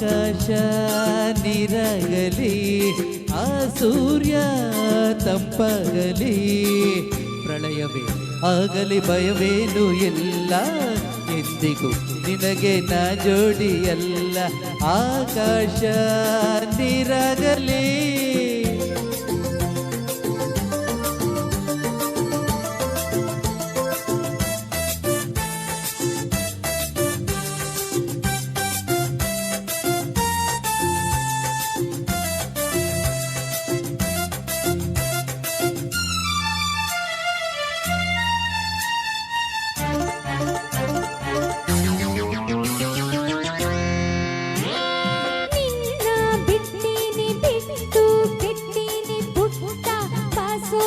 ಆಕಾಶ ನಿರಗಲಿ, ಆ ಸೂರ್ಯ ತಂಪಗಲಿ. ಪ್ರಳಯವೇ, ಆಗಲಿ ಭಯವೇನು ಎಲ್ಲ ಎಂದಿಗೂ ನಿನಗೆ ನಾ ಜೋಡಿಯಲ್ಲ. ಆಕಾಶ ನೀರಾಗಲಿ.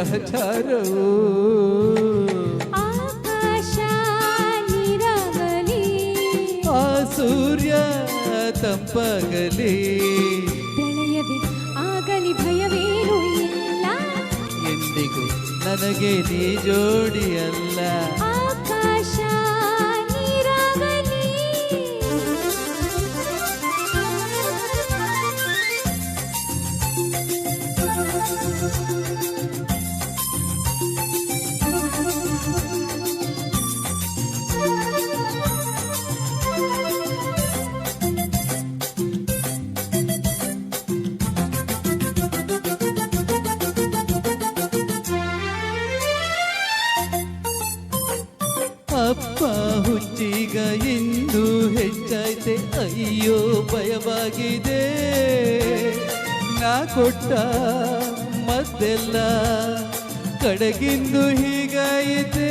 ಏನು ಗ್ರಹಚಾರವೋ ಆಕಾಶ ನೀರಾಗಲಿ ಆ ಸೂರ್ಯ ತಂಪಾಗಲಿ ಪ್ರಳಯವೇ ಆಗಲಿ ಭಯವೇನೂ ಇಲ್ಲ ಎಂದಿಗೂ ನನಗೆ ನೀ ಜೋಡಿಯಲ್ಲ ಅಪ್ಪ ಹುಚ್ಚಿಗ ಇಂದು ಹೆಚ್ಚೈತೆ ಅಯ್ಯೋ ಭಯವಾಗಿದೆ. ನಾ ಕೊಟ್ಟ ಮತ್ತೆಲ್ಲ ಕಡೆಗಿಂದು ಹೀಗಾಯಿತೆ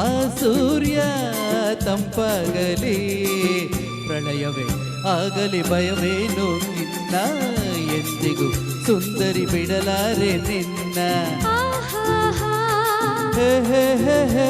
ಆ ಸೂರ್ಯ ತಂಪಾಗಲಿ ಪ್ರಳಯವೇ ಆಗಲಿ ಭಯವೇನೂ ನಿನ್ನ ಎಂದಿಗೂ ಸುಂದರಿ ಬಿಡಲಾರೆ ನಿನ್ನ. ಹೇ ಹೇ ಹೇ ಹೇ.